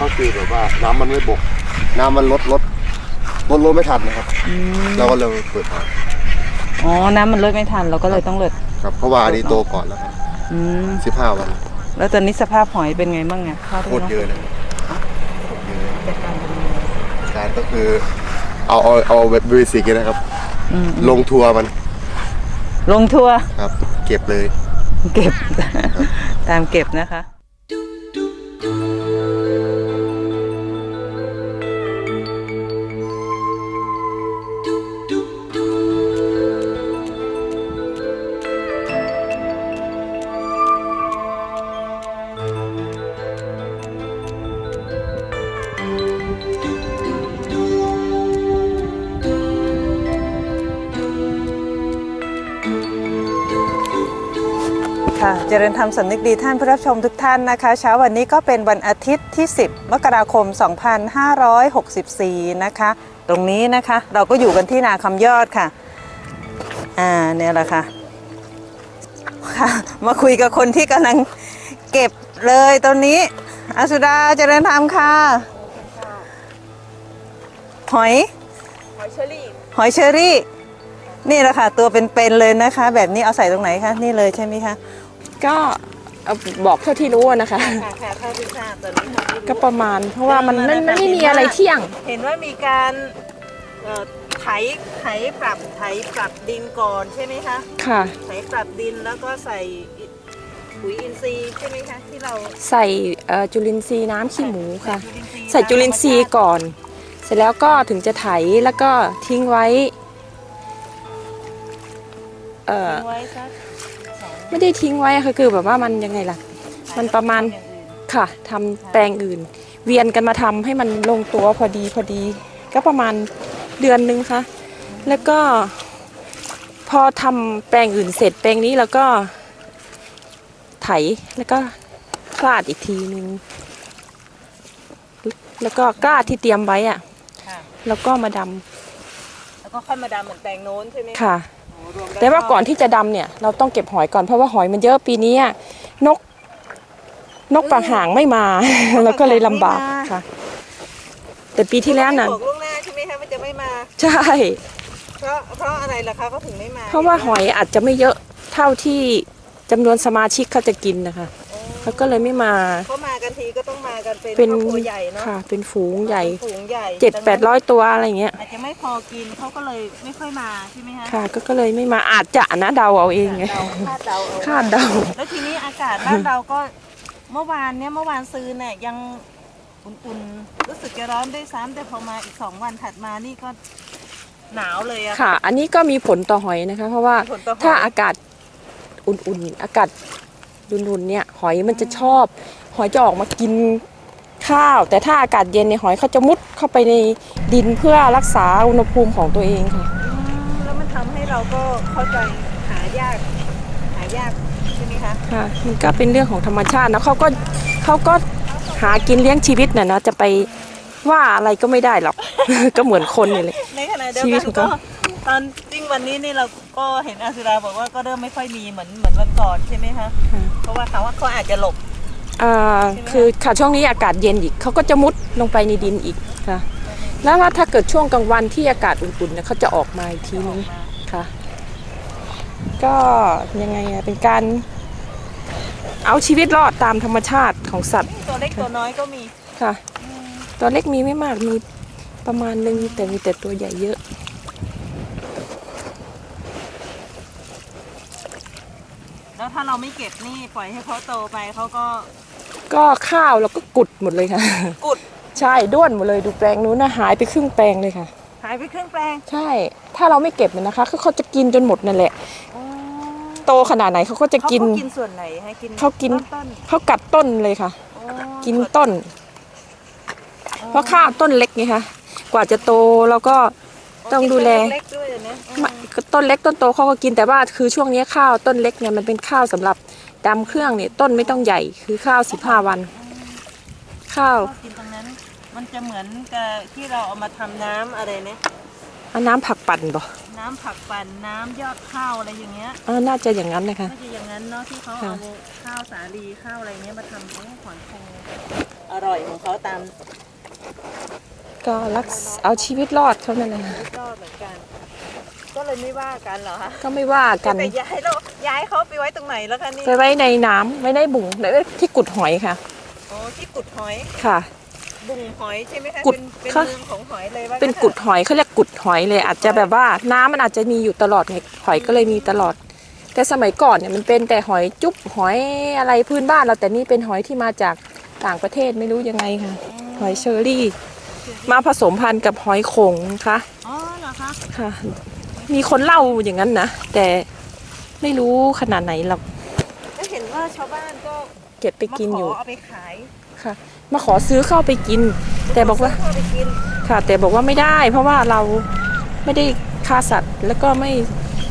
ก็คือแบบว่าน้ำมันไม่บก น้ำมันลดลดลดลงไม่ทันนะครับเราก็เลยเปิดฝาอ๋อ น้ำมันลดไม่ทัน เราก็เลยต้องเลิดครับเพราะว่าอันนี้โตก่อนแล้วครับอืมสิบห้าวันแล้วตอนนี้สภาพหอยเป็นไงบ้างเนี่ยข้าวโคที่ตรเนาะเยอะเลยโคตรเยอะเลยจัดการเป็นยังไงการก็คือเอาเอาเอาแบบเบสิกเลยนะครับ อืมลงทัวร์มันลงทัวร์ครับ เก็บเลย เก็บ ตามเก็บนะคะ เจริญธรรมสำนึกดีท่านผู้รับชมทุกท่านนะคะ เช้าวันนี้ก็เป็นวันอาทิตย์ที่ 10 มกราคม 2564 นะคะ ตรงนี้นะคะเราก็อยู่กันที่นาคำยอดค่ะ อ่าเนี่ยแหละค่ะค่ะ มาคุยกับคนที่กำลังเก็บเลยตอนนี้อาสุดาเจริญธรรมค่ะหอยหอยเชอรี่หอยเชอรี่ นี่แหละค่ะ ตัวเป็นๆเลยนะคะ แบบนี้เอาใส่ตรงไหนคะ นี่เลยใช่ไหมคะ ก็เอาบอกเท่าที่รู้อะนะคะ ค่ะค่ะเท่าที่ทราบตอนนี้ค่ะก็ประมาณ เพราะว่ามันไม่ไม่ไม่มีอะไรเที่ยง เห็นว่ามีการเอ่อไถไถปรับไถปรับดินก่อนใช่ไหมคะค่ะ ไถปรับดินแล้วก็ใส่ปุ๋ยอินทรีย์ใช่ไหมคะที่เราใส่เอ่อจุลินทรีย์น้ำขี้หมูค่ะจุลินทรีย์ใส่จุลินทรีย์ก่อน เสร็จแล้วก็ถึงจะไถแล้วก็ทิ้งไว้ เอ่อทิ้งไว้สักสอง ไม่ได้ทิ้งไว้อะค่ะคือแบบว่ามันยังไงล่ะ มันประมาณอย่างอื่นค่ะทำแปลงอื่น เวียนกันมาทำให้มันลงตัวพอดีพอดี ก็ประมาณเดือนนึงค่ะ แล้วก็พอทำแปลงอื่นเสร็จแปลงนี้แล้วก็ไถแล้วก็คลาดอีกทีนึงแล้วก็กล้าที่เตรียมไว้อะค่ะแล้วก็มาดแล้วก็ค่อยมาดำเหมือนแปลงโน้นใช่ไหมำค่ะโอ้รม แต่ว่าก่อนที่จะดำเนี่ยเราต้องเก็บหอยก่อนเพราะว่าหอยมันเยอะปีนี้อะนก นกปากห่างไม่มาแล้วก็เลยลำบากค่ะ แต่ปีที่แล้วน่ะบอกล่วงหน้าใช่ไหมคะว่าจะไม่มา ใช่ เพราะเพราะอะไรล่ะคะเขาถึงไม่มา เพราะว่าหอยอาจจะไม่เยอะเท่าที่จำนวนสมาชิกเขาจะกินนะคะ เขาก็เลยไม่มาเขามากันทีก็ต้องมากันเป็นเป็นครอบครัวใหญ่เนาะค่ะ เป็นฝูงใหญ่เป็นฝูงใหญ่เจ็ดแปดร้อยตัวอะไรอย่างเงี้ยอาจจะไม่พอกินเขาก็เลยไม่ค่อยมาใช่ไหมคะค่ะก็ก็เลยไม่มาอาจจะนะเดาเอาเองไงเดาคาดเดาเอาคาดเดาแล้วทีนี้อากาศบ้านเราก็เมื่อวานเนี้ยเมื่อวานซื้อเนี่ยยังอุ่นๆรู้สึกจะร้อนด้วยซ้ำแต่พอมาอีกสองวันถัดมานี่ก็หนาวเลยอะค่ะ อันนี้ก็มีผลต่อหอยนะคะ เพราะว่าผลต่อหอย ถ้าอากาศอุ่นๆอากาศ อุ่นๆเนี่ยหอยมันจะชอบ หอยจะออกมากินข้าว แต่ถ้าอากาศเย็นเนี่ยหอยเขาจะมุดเข้าไปในดินเพื่อรักษาอุณหภูมิของตัวเองค่ะอืมแล้วมันทำให้เราก็เข้าใจหายาก หายากใช่ไหมคะ ค่ะมันก็เป็นเรื่องของธรรมชาตินะเขาก็เขาก็หากินเลี้ยงชีวิตน่ะนะจะไปว่าอะไรก็ไม่ได้หรอก ก็เหมือนคนนี่แหละ ในขณะเดียวชีวิกัตนของก็เขา ตอนจริ งวันนี้นี่เราก็เห็นอาศิราบอกว่าก็เริ่มไม่ค่อยมีเหมือนเหมือนวันก่อนใช่ไหมคะเพราะว่าเขาว่าเขาอาจจะหลบอ่าคือค่ะช่วงนี้อากาศเย็นอีกเขาก็จะมุดลงไปในดินอีกค่ะ แล้วว่าถ้าเกิดช่วงกลางวันที่อากาศอุ่นๆเนี่ยเขาจะออกมาอีกทีนึงค่ะ ก็ยังไงอะเป็นการเอาชีวิตรอดตามธรรมชาติของสัตว์ ตัวเล็กตัวน้อยก็มีค่ะ ตัวเล็กมีไม่มากมีประมาณนึงแต่มีแต่ตัวใหญ่เยอะ แล้วถ้าเราไม่เก็บนี่ปล่อยให้เขาโตไปเขาก็ก็ข้าวเราก็กุดหมดเลยค่ะ กุดใช่ด้วนหมดเลยดูแปลงนู้นนะหายไปครึ่งแปลงเลยค่ะ หายไปครึ่งแปลง ใช่ ถ้าเราไม่เก็บมันนะคะเขาเขาจะกินจนหมดนั่นแหละ โตขนาดไหนเขาก็จะเขากินเขากินส่วนไหนให้กินเขากินต้นเขากัดต้นเลยค่ะๆอ๋อกินต้น เพราะข้าวต้นเล็กไงคะกว่าจะโตเราก็ต้องดูแลกิน ต้นเล็กๆด้วยนะอืมไม่ต้นเล็กต้นโตเขาก็กินแต่ว่าคือช่วงนี้ข้าวต้นเล็กเนี่ยมันเป็นข้าวสำหรับดำเครื่องเนี่ยต้นไม่ต้องใหญ่คือข้าวสิบห้าวัน ข้าวเขากินตรงนั้น มันจะเหมือนกับที่เราเอามาทำน้ำอะไรนะเอาน้ำผักปั่นบ่น้ำผักปั่นน้ำยอดข้าวอะไรอย่างเงี้ยเออน่าจะอย่างนั้นนะคะน่าจะอย่างนั้นเนาะที่เขาค่ะเอาข้าวสาลีข้าวอะไรเงี้ยมาทำโอ้ขอนโคอร่อยของเขาตาม ก็รักเอาชีวิตรอดเขานั่นแหละที่ชอบเหมือนกัน ก็เลยไม่ว่ากันเหรอคะก็ไม่ว่ากันแต่ย้ายเราย้ายเขาไปไว้ตรงไหนแล้วคะนี่ไปไว้ในน้ำไว้ในบุ๋งไว้ที่กุดหอยค่ะอ๋อที่กุดหอยค่ะ บุงหอยใช่ไหมคะกุดเป็นเป็นค่ะเมืองของหอยเลยว่าเป็นกุดหอยเขาเรียกกุดหอยเลย อาจจะแบบว่าน้ำมันอาจจะมีอยู่ตลอดไงหอยก็เลยมีตลอด แต่สมัยก่อนเนี่ยมันเป็นแต่หอยจุ๊บหอยอะไรพื้นบ้านเราแต่นี่เป็นหอยที่มาจากต่างประเทศไม่รู้ยังไงค่ะหอยเชอรี่ มาผสมพันธุ์กับหอยโขงค่ะอ๋อเหรอคะค่ะ มีคนเล่าอย่างนั้นนะ แต่ไม่รู้ขนาดไหนหรอกก็เห็นว่าชาวบ้านก็เก็บไปกินอยู่มาขเอาไปขายค่ะ มาขอซื้อเข้าไปกิน แต่บอกว่าซื้เข้ไปกินค่ะ แต่บอกว่าไม่ได้ เพราะว่าเราไม่ได้ฆ่าสัตว์ แล้วก็ไม่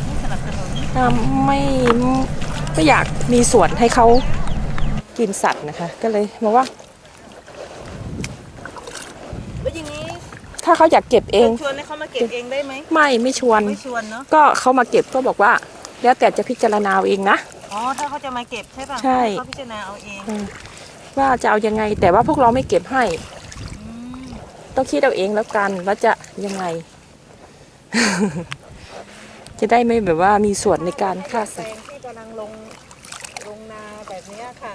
ไม่สนับสนุนอ่าไม่ไม่อยากมีส่วนให้เขากินสัตว์นะคะ ก็เลยบอกว่า แล้วอย่างนี้ ถ้าเขาอยากเก็บเอง ชวนให้เขามาเก็บเองได้ไหมไม่ไม่ชวน ไม่ชวนเนาะก็เขามาเก็บก็บอกว่า แล้วแต่จะพิจารณาเอาเองนะ อ๋อถ้าเขาจะมาเก็บใช่ป่ะใช่ เขาพิจารณาเอาเองว่าจะเอายังไง แต่ว่าพวกเราไม่เก็บให้ อืมต้องคิดเอาเองแล้วกันว่าจะยังไง จะได้ไม่แบบว่ามีส่วนในการฆ่าแปสัลตว์งที่กำลังลงลงนาแบบเนี้ยค่ะ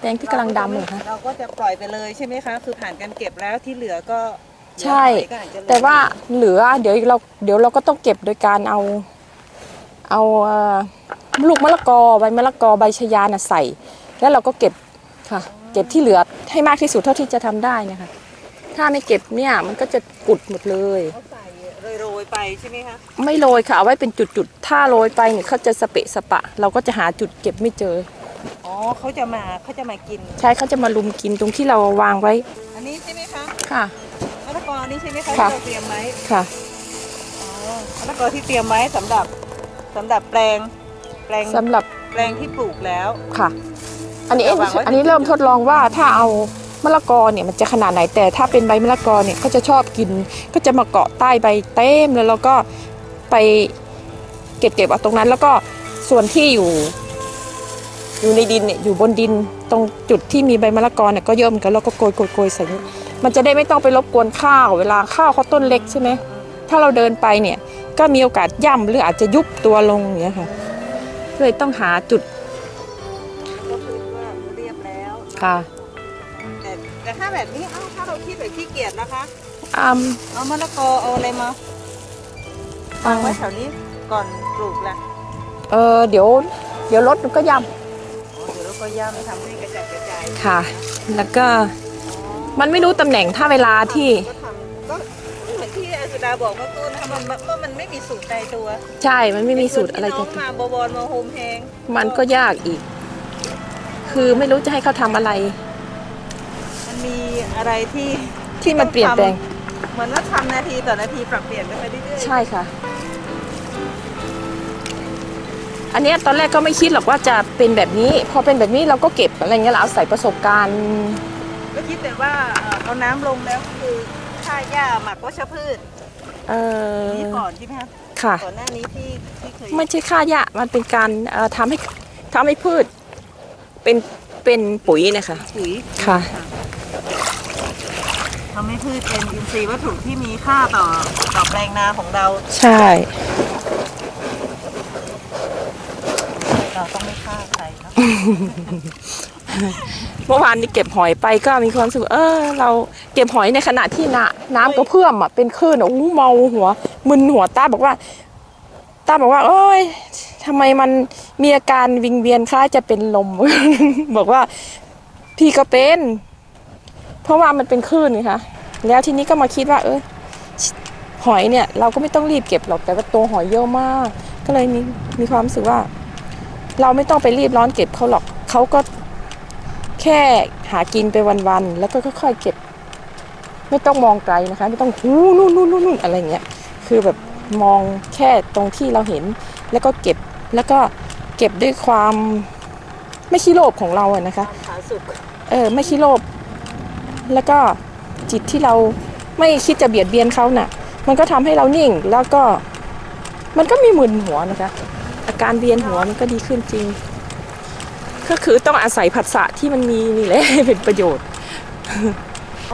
แตงที่กำลังดำเหรอคะเราก็จะปล่อยไปเลยใช่ไหมคะ คือผ่านการเก็บแล้วที่เหลือก็ ใช่เหลือหน่อยก็อจจะเหลือแต่ว่าเหลือเดี๋ยวเราเดี๋ยวเราก็ต้องเก็บโดยการเอา เอาเอ่อลูกมะละกอใบมะละกอใบชะยาน่ะใส่ แล้วเราก็เก็บค่ะ เก็บที่เหลือให้มากที่สุดเท่าที่จะทำได้นะคะ ถ้าไม่เก็บเนี่ยมันก็จะกุดหมดเลย เขาใส่โรยๆไปใช่ไหมคะไม่โรยค่ะเอาไว้เป็นจุดๆถ้าโรยไปเนี่ยเขาจะสเปะสปะ เราก็จะหาจุดเก็บไม่เจอ อ๋อเขาจะมาเขาจะมากิน ใช่เขาจะมาลุมกินตรงที่เราวางไว้ อันนี้ใช่ไหมคะ ค่ะมะละ กอนี่ใช่ไหมคะค่ะที่เราเตรียมไว้ค่ะ อ๋อมะละกอที่เตรียมไว้สำหรับสำหรับแปลงแปลงสำหรับแปลงที่ปลูกแล้ว ค่ะ อันนี้จะวางไว้ อันนี้เริ่มทดลองว่าถ้าเอามะละกอเนี่ยมันจะขนาดไหนแต่ถ้าเป็นใบมะละกอเนี่ยก็จะชอบกิน ก็จะมาเกาะใต้ใบเต็มแล้วเราก็ไปเก็บเก็บเอาตรงนั้น แล้วก็ส่วนที่อยู่ อยู่ในดินเนี่ยอยู่บนดินตรงจุดที่มีใบมะละกอเนี่ยก็เยอะเหมือนกันแล้วก็โกยโกยโกยใส่นี่มันจะได้ไม่ต้องไปรบกวนข้าว เวลาข้าวเขาต้นเล็กใช่ไหมถ้าเราเดินไปเนี่ยก็มีโอกาสย่ำหรืออาจจะยุบตัวลงอย่างเงี้ยค่ะก็เลยต้องหาจุดก็คือว่าเรียบแล้วค่ะแต่แต่ถ้าแบบนี้เอ้าถ้าเราคิดแบบขี้เกียจนะคะอืมเอามะละกอเอาอะไรมาเอาวางไว้แถวนี้ก่อนปลูกละเออเดี๋ยว เดี๋ยวรถมันก็ย่อ๋อเดี๋ยวเรา ก็ย่ำทำให้กระจัดกระจายำค่ะ แล้วก็มันไม่รู้ตำแหน่งถ้าเวลาที่ ก็ทำก็เหมือนที่อาสุดาบอกเมื่อกี้นะคะมันมันมันไม่มีสูตรตายตัวใช่มันไม่มีสูตรอะไรที่น้จะองมาบวรมาโฮมแฮงมันก็ยากอีก คือไม่รู้จะให้เขาทำอะไร มันมีอะไรที่ที่มันเปลี่ยนแปลง เหมือนว่าทำนาทีต่อนาทีปรับเปลี่ยนไปเรื่อยๆ ใช่ค่ะ อันเนี้ยตอนแรกก็ไม่คิดหรอกว่าจะเป็นแบบนี้ พอเป็นแบบนี้เราก็เก็บอะไรเงี้ยเราเอาใส่ประสบการณ์ ก็คิดแต่ว่าเอ่อเอาน้ำลงแล้วก็คือฆ่าหญ้าหมักวัชพืชเออนี่ก่อนใช่ไหมคะค่ะ ก่อนหน้านี้ที่ที่เคยไม่ใช่ค่าหญ้ามันเป็นการเอ่อทำให้ทำให้พืช เป็นเป็นปุ๋ยนะคะ ปุ๋ยค่ะ ทำให้พืชเป็นอินทรีย์วัตถุที่มีค่าต่อต่อแปลงนาของเรา ใช่ เรา ต้องไม่ฆ่าใครเนอะเมื่อวานนี้เก็บหอยไปก็มีความรู้สึกเออ เราเก็บหอยในขณะที่น้ำน้ำก็เพื่อมอะเป็นคลื่นอะอู้เมาหัวมึนหัวตาบอกว่าตาบอกว่าเอ้ยทำไมมันมีอาการวิงเวียนคล้ายจะเป็นลม บอกว่าพี่ก็เป็น เพราะว่ามันเป็นคลื่นไงคะแล้วทีนี้ก็มาคิดว่า เออหอยเนี่ย เราก็ไม่ต้องรีบเก็บหรอกแต่ว่าตัวหอยเยอะมาก ก็เลยมีมีความรู้สึกว่า เราไม่ต้องไปรีบร้อนเก็บเขาหรอกเขาก็แค่หากินไปวันๆแล้วก็ค่อยๆเก็บ ไม่ต้องมองไกลนะคะ ไม่ต้องหูนู่นนู่นนู่นอะไรเงี้ยคือแบบมองแค่ตรงที่เราเห็น แล้วก็เก็บแล้วก็เก็บด้วยความไม่ขี้โลภของเราอะนะคะเออไม่ขี้โลภแล้วก็จิตที่เราไม่คิดจะเบียดเบียนเขาน่ะ มันก็ทำให้เรานิ่งแล้วก็มันก็มีมึนหัวนะคะ การเวียนหัวมันก็ดีขึ้นจริง ก็คือต้องอาศัยผัสสะที่มันมีนี่แหละเป็นประโยชน์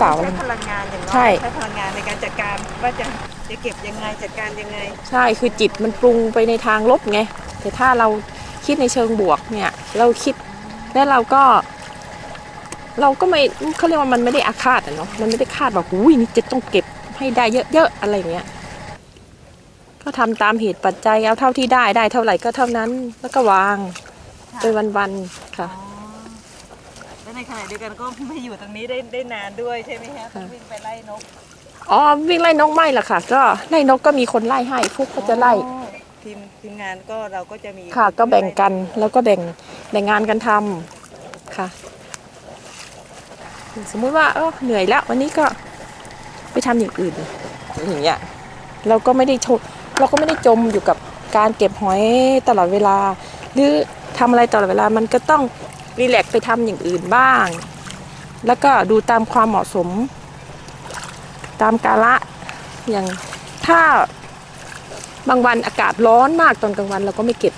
เปล่าใช้พลังงานอย่างน้อยใช่ใช้พลังงานในการจัดการว่าจะจะเก็บยังไงจัดการยังไง ใช่คือจิตมันปรุงไปในทางลบไง แต่ถ้าเราคิดในเชิงบวกเนี่ย เราคิดแล้วเราก็ เราก็ไม่เขาเรียกว่ามันไม่ได้อาฆาตอะเนาะมันไม่ได้คาดว่าอุ้ยนี่จะต้องเก็บให้ได้เยอะๆอะไรเงี้ย ก็ทำตามเหตุปัจจัยเอาเท่าที่ได้ได้เท่าไหร่ก็เท่านั้น แล้วก็วางค่ะเป็นวันๆค่ะอ๋อแล้วในขณะเดียวกันก็ไม่อยู่ตรงนี้ได้ได้นานด้วยใช่ไหมฮะต้องวิ่งไปไล่นกอ๋อวิ่งไล่นกไม่ละค่ะ ก็ไล่นกก็มีคนไล่ให้พวกก็จะไล่อ๋อทีมทีมงานก็เราก็จะมีค่ะ ก็แบ่งกันแล้วก็แบ่งแบ่งงานกันทำค่ะ สมมุติว่าเออเหนื่อยแล้ว วันนี้ก็ไปทำอย่างอื่นอย่างเงี้ยเราก็ไม่ได้ช เราก็ไม่ได้จมอยู่กับการเก็บหอยตลอดเวลา หรือทำอะไรตลอดเวลามันก็ต้องรีแลกซ์ไปทำอย่างอื่นบ้าง แล้วก็ดูตามความเหมาะสม ตามกาละอย่างถ้าบางวันอากาศร้อนมากตอนกลางวันเราก็ไม่เก็บ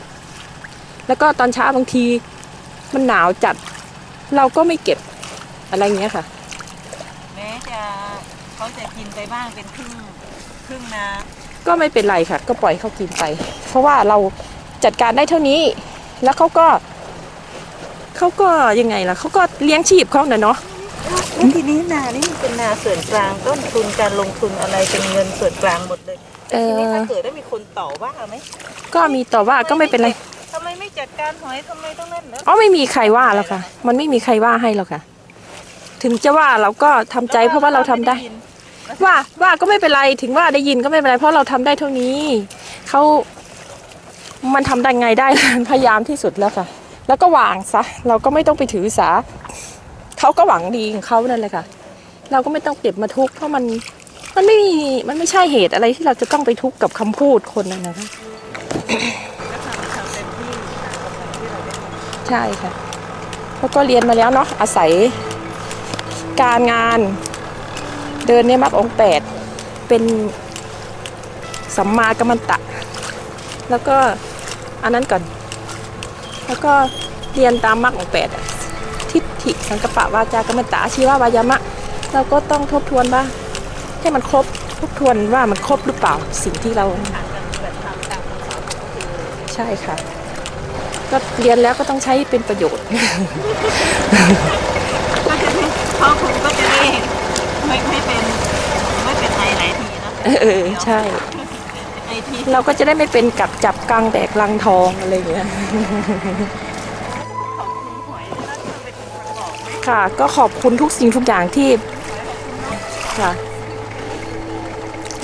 แล้วก็ตอนเช้าบางทีมันหนาวจัด เราก็ไม่เก็บอะไรเงี้ยค่ะ แม้จะเขาจะกินไปบ้างเป็นครึ่งครึ่งนา ก็ไม่เป็นไรค่ะ ก็ปล่อยเขากินไป เพราะว่าเราจัดการได้เท่านี้ แล้วเขาก็เขาก็ยังไงล่ะเขาก็เลี้ยงชีพเขาน่ะเนาะแล้วทีนี้นานี่มันเป็นนาส่วนกลางต้นทุนการลงทุนอะไรเป็นเงินส่วนกลางหมดเลยเอทีนี้อถ้าเกิดได้มีคนต่อว่าไหมก็มีต่อว่าก็ไม่เป็นไรทำไมไม่จัดการหอยทำไมต้องนั่นแล้วอ๋อไม่มีใครว่าแล้วค่ะ มันไม่มีใครว่าให้หรอกค่ะ ถึงจะว่าเราก็ทำใจเพราะว่าเราทำได้ ว่าว่าก็ไม่เป็นไรถึงว่าได้ยินก็ไม่เป็นไร เพราะเราทำได้เท่านี้เขามันทำได้ไงได้พยายามที่สุดแล้วค่ะ แล้วก็วางซะเราก็ไม่ต้องไปถือสาเขาก็หวังดีของเขานั่นแหละค่ะ เราก็ไม่ต้องเก็บมาทุกข์เพราะมันมันไม่มีมันไม่ใช่เหตุอะไรที่เราจะต้องไปทุกข์กับคำพูดคนนั้นนะคะใช่ค่ะแล้วก็เรียนมาแล้วเนาะอาศัยการงาน เดินในมรรคองแปดเป็นสัมมากัมมันตะ แล้วก็อันนั้นก่อน แล้วก็เรียนตามมรรคองแปดทิฏฐิสังกปะวาจากัมมันตะอาชีววายามะ เราก็ต้องทบทวนบ้าให้มันครบทบทวนว่ามันครบหรือเปล่าสิ่งที่เราใช่ค่ะ ก็เรียนแล้วก็ต้องใช้เป็นประโยชน์ก็จะได้พ่อครูก็จะได้ ไม่ไม่เป็นไม่เป็นไอหลายทีนะเออใช่ ไอทีเราก็จะได้ไม่เป็นกับจับกังแบกลังทองอะไรอย่างเงี้ย ของครูหอยน่าจะเป็นคนประกอบไหมค่ะ ก็ขอบคุณทุกสิ่งทุกอย่างที่ค่ะ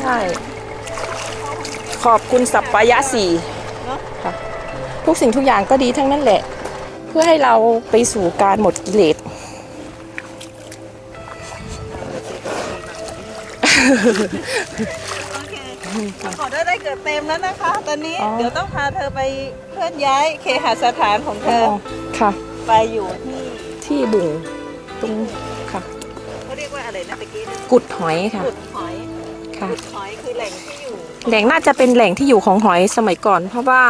ใช่ขอบคุณสัปปายะสี่เนาะค่ะ ทุกสิ่งทุกอย่างก็ดีทั้งนั้นแหละ เพื่อให้เราไปสู่การหมดกิเลส โอเคขอได้ได้เกิดเต็มแล้วนะคะ ตอนนี้อ๋อ เดี๋ยวต้องพาเธอไปเคลื่อนย้ายเคหสถานของเธอ๋ออค่ะ ไปอยู่ที่ที่บุ่งตรงค่ะ เขาเรียกว่าอะไรนะตะกี้นะกุดหอยค่ะ กุดหอยค่ะ กุดหอยคือแหล่งที่อยู่แหล่งน่าจะเป็นแหล่งที่อยู่ของหอยสมัยก่อน เพราะว่า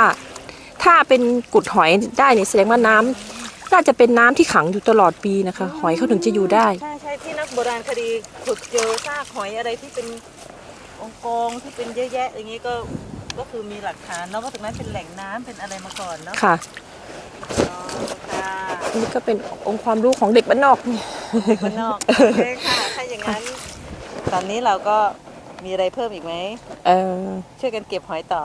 ถ้าเป็นกุดหอยได้เนี่ยแสดงว่าน้ำ น่าจะเป็นน้ำที่ขังอยู่ตลอดปีนะคะ หอยเขาถึงจะอยู่ได้ใช่ใช่ที่นักโบราณคดีขุดเจอซากหอยอะไรที่เป็นองค์กองที่เป็นเยอะแยะอย่างนี้ก็ก็คือมีหลักฐานเนาะว่าตรงนั้นเป็นแหล่งน้ำเป็นอะไรมาก่อนเนาะค่ะอ๋อค่ะนี่ก็เป็นองค์ความรู้ของเด็กบ้านนอกคนนอกโอเคค่ะถ้าอย่างนั้น ตอนนี้เราก็มีอะไรเพิ่มอีกไหมเออช่วยกันเก็บหอยต่อ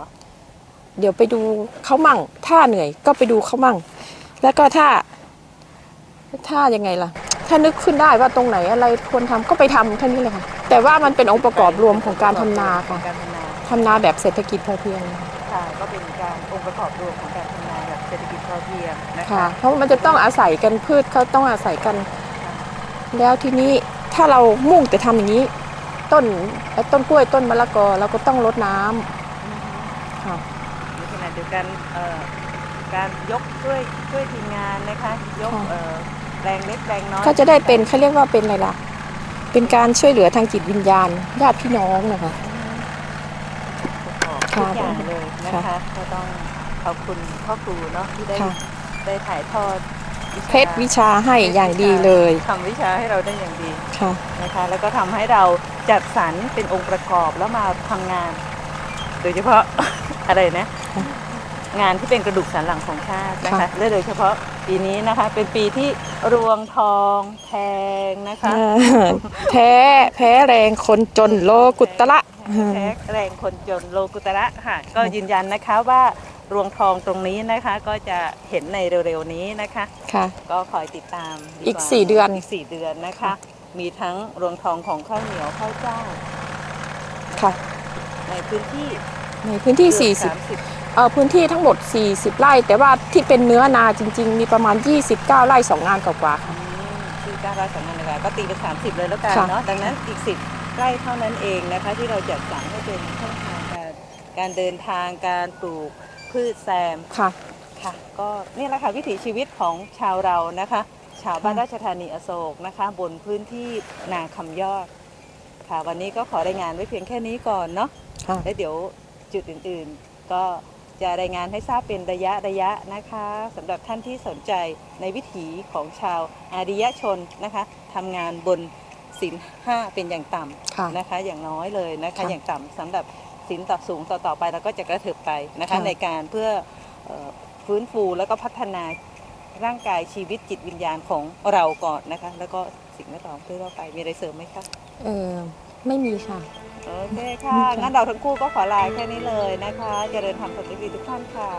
เดี๋ยวไปดูเขามั่ง ถ้าเหนื่อยก็ไปดูเขามั่ง แล้วก็ถ้า ถ้ายังไงล่ะ ถ้านึกขึ้นได้ว่าตรงไหนอะไรควรทำก็ไปทำเท่านี้เลยค่ะ แต่ว่ามันเป็นองค์ประกอบรวมของการทำนาค่ะการทำนาทำนาแบบเศรษฐกิจพอเพียงค่ะก็เป็นการองค์ประกอบรวมของการทำนาแบบเศรษฐกิจพอเพียงนะค่ะคะเพราะมันจะต้องอาศัยกันพืชเขาต้องอาศัยกัน แล้วทีนี้ถ้าเรามุ่งแต่ทำอย่างนี้ ต้นไอ้ต้นกล้วยต้นมะละกอเราก็ต้องรดน้ำค่ะในขณะเดียวกันเอ่อการยกช่วยช่วยทีมงานนะคะยกค่ะเอ่อ แรงเล็กแรงน้อยก็จะได้เป็นเขาเรียกว่าเป็นอะไรล่ะ เป็นการช่วยเหลือทางจิตวิญญาณญาติพี่น้องนะคะทุกอย่างเลยนะค่ะคะก็ต้องขอบคุณพ่อครูเนาะที่ได้ค่ะได้ถ่ายทอดเพชรวิชาให้อย่างดีเลยทำวิชาให้เราได้อย่างดีค่ะนะคะ แล้วก็ทำให้เราจัดสรรเป็นองค์ประกอบแล้วมาทำงาน โดยเฉพาะอะไรนะ งานที่เป็นกระดูกสันหลังของชาตินะคะค่ะและโดยเฉพาะปีนี้นะคะ เป็นปีที่รวงทองแพงนะคะเออแพ้แพ้แรงคนจนโลกุตระแพ้แรงคนจนโลกุตระค่ะ ก็ยืนยันนะคะว่ารวงทองตรงนี้นะคะ ก็จะเห็นในเร็วๆนี้นะคะค่ะ ก็คอยติดตามดีอีกว่าสี่เดือนอีกสี่เดือนนะคะ มีทั้งรวงทองของข้าวเหนียวข้าวเจ้าค่ะ ในพื้นที่ในพื้นที่เกือบ40สามสิบเอ่อ พื้นที่ทั้งหมด 40 ไร่ แต่ว่าที่เป็นเนื้อนาจริง ๆ มีประมาณ 29 ไร่ 2 งานกว่าๆค่ะชื่อการราชสัมพันธ์นะคะก็ตีเป็นสามสิบเลยแล้วกันค่ะ เนาะดังนั้นอีกสิบไร่เท่านั้นเองนะคะ ที่เราจัดสรรให้เป็นช่องทางการการเดินทางการปลูกพืชแซม ค่ะ ค่ะก็นี่แหละค่ะวิถีชีวิตของชาวเรานะคะ ชาวบ้านราชธานีอโศกนะคะ บนพื้นที่นาคำยอด ค่ะ วันนี้ก็ขอรายงานไว้เพียงแค่นี้ก่อนเนาะค่ะ แล้วเดี๋ยวจุดอื่นๆ ก็ จะรายงานให้ทราบเป็นระยะระยะนะคะสำหรับท่านที่สนใจในวิถีของชาวอาริยชนนะคะทำงานบนศีลห้าเป็นอย่างต่ค่ะำนะคะ อย่างน้อยเลยนะคะค่ะอย่างต่ำสำหรับศีลต่อสูงต่อต่อไปเราก็จะกระเถิบไปนะคะค่ะในการเพื่อเอ่อฟื้นฟูแล้วก็พัฒนาร่างกายชีวิตจิตวิญญาณของเราก่อนนะคะ แล้วก็สิ่งแวดล้อมทั่วๆไปมีอะไรเสริมไหมคะเออไม่มีค่ะ โอเคค่ะ งั้นเราทั้งคู่ก็ขอลาแค่นี้เลยนะคะเจริญธรรมสวัสดีทุกท่านค่ะ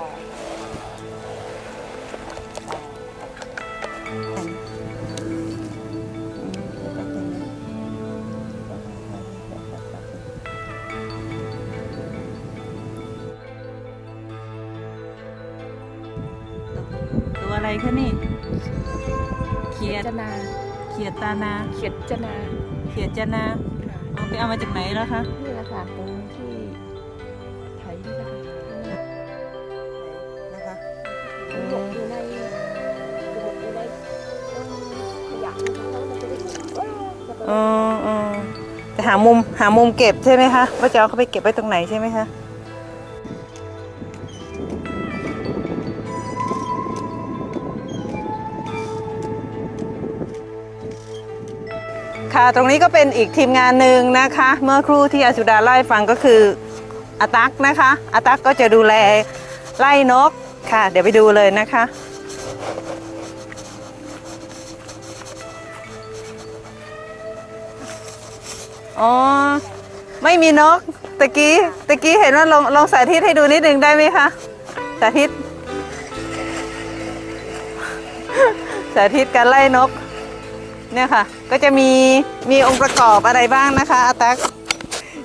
ตัวอะไรคะนี่ เขียดจนา เขียดตานา เขียดจนา เขียดจนาเอา ไปเอามาจากไหนแล้วคะนี่แหละค่ะตรงที่ไถนี่แหละค่ะนะคะหลบอยู่ในหลบอยู่ในต้นขยะนะคะมันจะได้ว้าวจะไปอ๋ออ๋อจะหามุมหามุมเก็บใช่ไหมคะว่าจะเอาเขาไปเก็บไว้ตรงไหนใช่ไหมคะ ค่ะ ตรงนี้ก็เป็นอีกทีมงานหนึ่งนะคะ เมื่อครู่ที่อาสุดาไล่ฟังก็คืออาตักนะคะอาตักก็จะดูแลไล่นกค่ะ เดี๋ยวไปดูเลยนะคะ อ๋อ ไม่มีนกตะกี้ตะกี้เห็นว่าลองลองสาธิตให้ดูนิดนึงได้ไหมคะสาธิต สาธิตการไล่นก เนี่ยค่ะ ก็จะมีมีองค์ประกอบอะไรบ้างนะคะอาตัก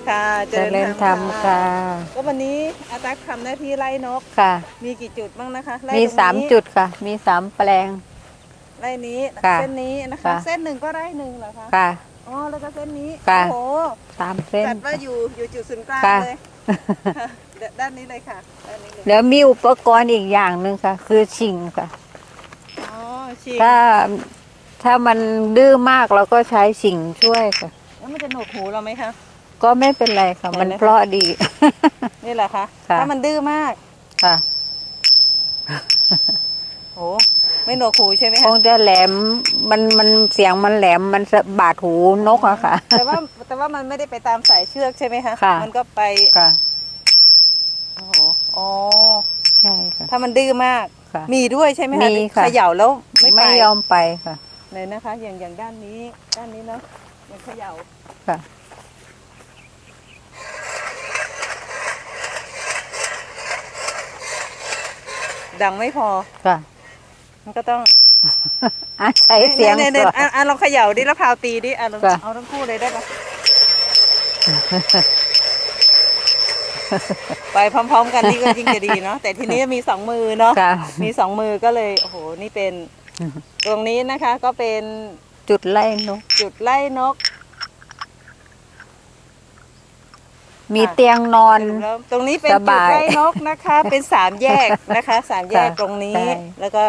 ค่ะเจริญธรรมค่ะ ก็วันนี้อาตักทำหน้าที่ไล่นก ค่ะ มีกี่จุดบ้างนะคะไล่มีตรงนี้สามจุดค่ะ มีสามแปลง ไล่นี้ค่ะเส้นนี้นะคะ ค่ะ เส้นหนึ่งก็ไล่หนึ่งเหรอคะค่ะ อ๋อแล้วก็เส้นนี้ค่ะ โอ้โหสามเส้นจัดว่าอยู่อยู่จุดศูนย์กลางค่ะ เลยค่ะด้านนี้เลยค่ะด้านนี้เลยเดี๋ยวมีอุปกรณ์อีกอย่างหนึ่งค่ะ คือชิงค่ะ อ๋อชิงถ้า ถ้ามันดื้อมากเราก็ใช้ชิงช่วยค่ะ แล้วมันจะหนวกหูเราไหมคะ ก็ไม่เป็นไรค่ะ มันเพราะดี นี่แหละคะค่ะ ถ้ามันดื้อมากค่ะ โอ้ไม่หนวกหูใช่ไหมคคะงจะแหลมมันมันเสียงมันแหลมมันสะบาดหูนกอะค่ะ แต่ว่าแต่ว่ามันไม่ได้ไปตามสายเชือกใช่ไหมคะค่ะ มันก็ไปค่ะ โอ้โหอ๋อใช่ค่ะ ถ้ามันดื้อมาก ค่ะมีด้วยใช่ไหมคะมีค่ะ เขย่าแล้วไม่ไปไม่ยอมไปค่ะ เลยนะคะ อย่างอย่างด้านนี้ ด้านนี้เนาะมันเขย่าค่ะดังไม่พอ ค่ะ มันก็ต้องอาศัยเสียงนี่สนี่ดนี่อะอะลองเขย่าดิแล้วพาวตีดิอะลองค่ะ เอาทั้งคู่เลยได้ปะไปพร้อม ๆ กันนี่ก็ยิ่งจะดีเนาะแต่ทีนี้มีสองมือเนาะค่ะ มีสองมือก็เลยโอ้โหนี่เป็น ตรงนี้นะคะก็เป็นจุดไล่นก จุดไล่นก มีเตียงนอนแล้วตรงนี้เป็นสจุดบาย ไล่นกนะคะ เป็นสามแยกนะคะ สามแยกค่ะตรงนี้ ใช่ แล้วก็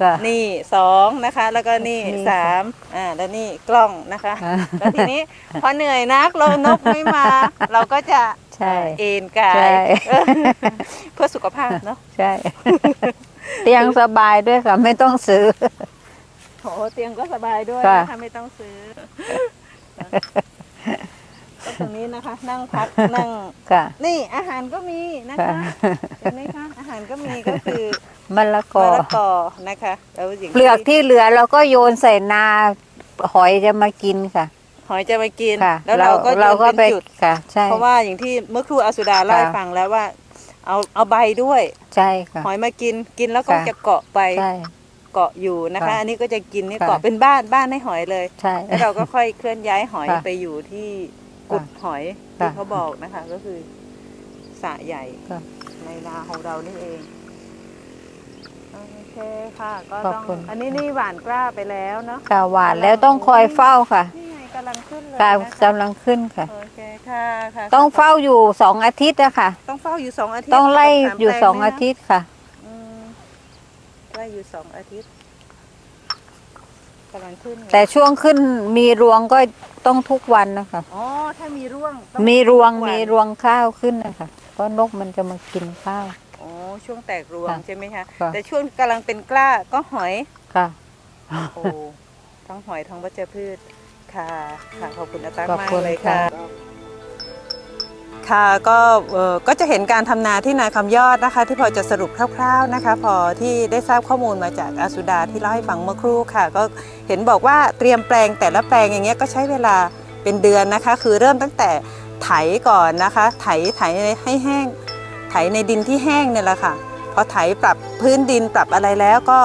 ค่ะนี่สองนะคะ แล้วก็นี่นี่สามอ่าแล้วนี่กล้องนะคะอ่าแล้วทีนี้พอเหนื่อยนักเรานกไม่มา เราก็จะใช่เอนกาใช่ ยเออเพื่อสุขภาพเนาะ ใช่ เตียงสบายด้วยค่ะ ไม่ต้องซื้อโอ้เตียงก็สบายด้วยค่ะ นะคะไม่ต้องซื้อก็ตรงนี้นะคะ นั่งพักนั่ง ค่ะนี่อาหารก็มีนะคะเห็นไหมคะอาหารก็มีก็คือมะละกมะอละกอนะคะแล้วอย่างเปลือกที่เหลือเราก็โยนใส่นา หอยจะมากินค่ะ หอยจะมากิน ค่ะแล้วเราก็เราก็โยนไปเป็นจุด ค่ะ ใช่ เพราะว่าอย่างที่เมื่อครูอาสุดาเล่าให้ค่ะ ฟังแล้วว่า เอาเอาใบด้วย ใช่ค่ะ หอยมากินกินแล้วก็ค่ะ จะเกาะไปใช่ เกาะอยู่นะคะ ค่ะอันนี้ก็จะกินนี่ค่ะ เกาะเป็นบ้านบ้านให้หอยเลย ใช่ แล้วเราก็ค่อยเคลื่อนย้ายหอยค่ะไปอยู่ที่กุดหอยที่ค่ะเขาบอกนะคะ ก็คือสระใหญ่ค่ะในนาของเรานี่เองโอเคค่ะ ก็ขอบต้องคุณ อันนี้นี่หวานกล้าไปแล้วเนาะค่ะหวานแล้วต้องคอยเฝ้าค่ะ นี่ไงกำลังขึ้นเลยกานะคะกำลังขึ้นค่ะ โอเคค่ะค่ะต้องเฝ้าอยู่สองอาทิตย์นะคะต้องเฝ้าอยู่สองอาทิตย์ต้องไล่ถามอยู่แปลสองไหมอานะทิตย์ค่ะ อืมไล่อยู่สองอาทิตย์กำลังขึ้นเลยแต่ช่วงขึ้นมีรวงก็ต้องทุกวันนะคะ อ๋อถ้ามีร่วงต้องมีรวงทุกนมีรวงข้าวขึ้นนะคะเพราะนกมันจะมากินข้าว อ๋อช่วงแตกรวงค่ะใช่ไหมคะค่ะ แต่ช่วงกำลังเป็นกล้าก็หอยค่ะ โอ้ทั้งหอยทั้งวัชพืช ค่ะค่ะขอบคุณอาตักขอบมากคุณเลยค่ะ ค่ะ ค่ะก็เอ่อก็จะเห็นการทำนาที่นาคำยอดนะคะ ที่พอจะสรุปคร่าวๆนะคะ พอที่ได้ทราบข้อมูลมาจากอาสุดาที่เล่าให้ฟังเมื่อครู่ค่ะ ก็เห็นบอกว่าเตรียมแปลงแต่ละแปลงอย่างเงี้ยก็ใช้เวลาเป็นเดือนนะคะ คือเริ่มตั้งแต่ไถก่อนนะคะ ไถไถให้แห้ง ไถในดินที่แห้งเนี่ยแหละค่ะพอไถปรับพื้นดินปรับอะไรแล้วก็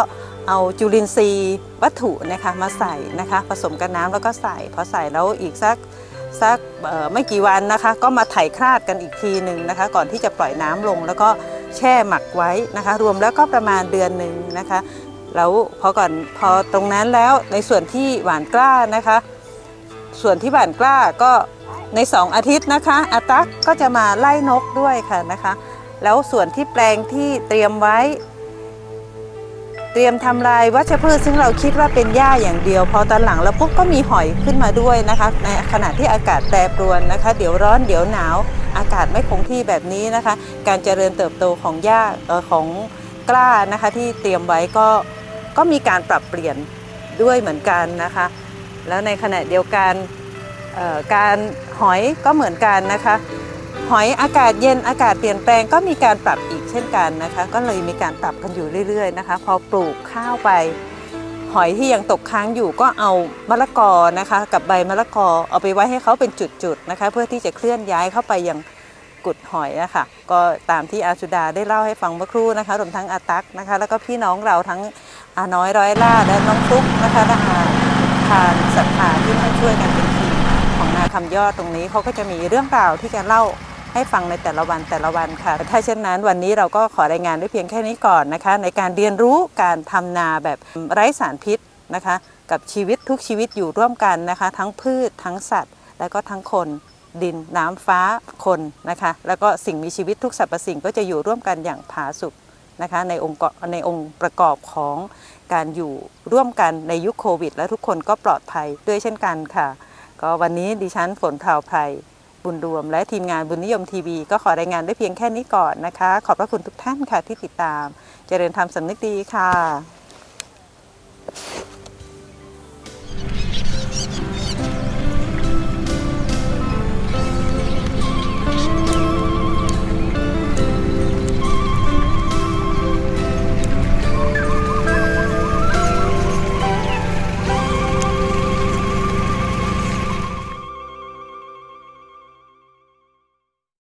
เอาจุลินทรีย์ วัตถุนะคะมาใส่นะคะผสมกับน้ำแล้วก็ใส่พอใส่แล้วอีกสักสักไม่กี่วันนะคะ ก็มาไถคราดกันอีกทีหนึ่งนะคะ ก่อนที่จะปล่อยน้ำลงแล้วก็แช่หมักไว้นะคะ รวมแล้วก็ประมาณเดือนหนึ่งนะคะแล้วพอก่อนพอตรงนั้นแล้วในส่วนที่หวานกล้านะคะ ส่วนที่หวานกล้าก็ใน 2 อาทิตย์นะคะอาตักก็จะมาไล่นกด้วยค่ะนะคะ แล้วส่วนที่แปลงที่เตรียมไว้ ตรียมทำลายวัชพืชซึ่งเราคิดว่าเป็นหญ้าอย่างเดียว พอตอนหลังแล้วปุ๊บก็มีหอยขึ้นมาด้วยนะคะในขณะที่อากาศแปรปรวนนะคะ เดี๋ยวร้อนเดี๋ยวหนาวอากาศไม่คงที่แบบนี้นะคะ การเจริญเติบโตของหญ้าของกล้านะคะที่เตรียมไว้ก็ก็มีการปรับเปลี่ยนด้วยเหมือนกันนะคะ แล้วในขณะเดียวกันการหอยก็เหมือนกันนะคะ หอยอากาศเย็นอากาศเปลี่ยนแปลงก็มีการปรับอีกเช่นกันนะคะ ก็เลยมีการปรับกันอยู่เรื่อยๆนะคะ พอปลูกข้าวไป หอยที่ยังตกค้างอยู่ก็เอามะละกอนะคะ กับใบมะละกอเอาไปไว้ให้เขาเป็นจุดๆนะคะ เพื่อที่จะเคลื่อนย้ายเข้าไปยังกุดหอยอะค่ะ ก็ตามที่อาสุดาได้เล่าให้ฟังเมื่อครู่นะคะรวมทั้งอาตักนะคะ แล้วก็พี่น้องเราทั้งอาน้อยร้อยล่าและน้องตุ๊กนะคะและอาทานศรัทธาที่มาช่วยกันเป็นทีมของนาคำยอดตรงนี้เขาก็จะมีเรื่องราวที่จะเล่า ให้ฟังในแต่ละวันแต่ละวันค่ะ ถ้าเช่นนั้นวันนี้เราก็ขอรายงานได้เพียงแค่นี้ก่อนนะคะ ในการเรียนรู้การทำนาแบบไร้สารพิษนะคะ กับชีวิตทุกชีวิตอยู่ร่วมกันนะคะ ทั้งพืชทั้งสัตว์ และก็ทั้งคนดินน้ำฟ้าคนนะคะ แล้วก็สิ่งมีชีวิตทุกสรรพสิ่งก็จะอยู่ร่วมกันอย่างผาสุกนะคะในองค์ในองค์ประกอบของการอยู่ร่วมกันในยุคโควิด และทุกคนก็ปลอดภัยด้วยเช่นกันค่ะ ก็วันนี้ดิฉันฝนเผ่าไพร บุญรวม และทีมงานบุญนิยมทีวี ก็ขอรายงานได้เพียงแค่นี้ก่อนนะคะ ขอบพระคุณทุกท่านค่ะที่ติดตาม เจริญธรรมสำนึกดีค่ะ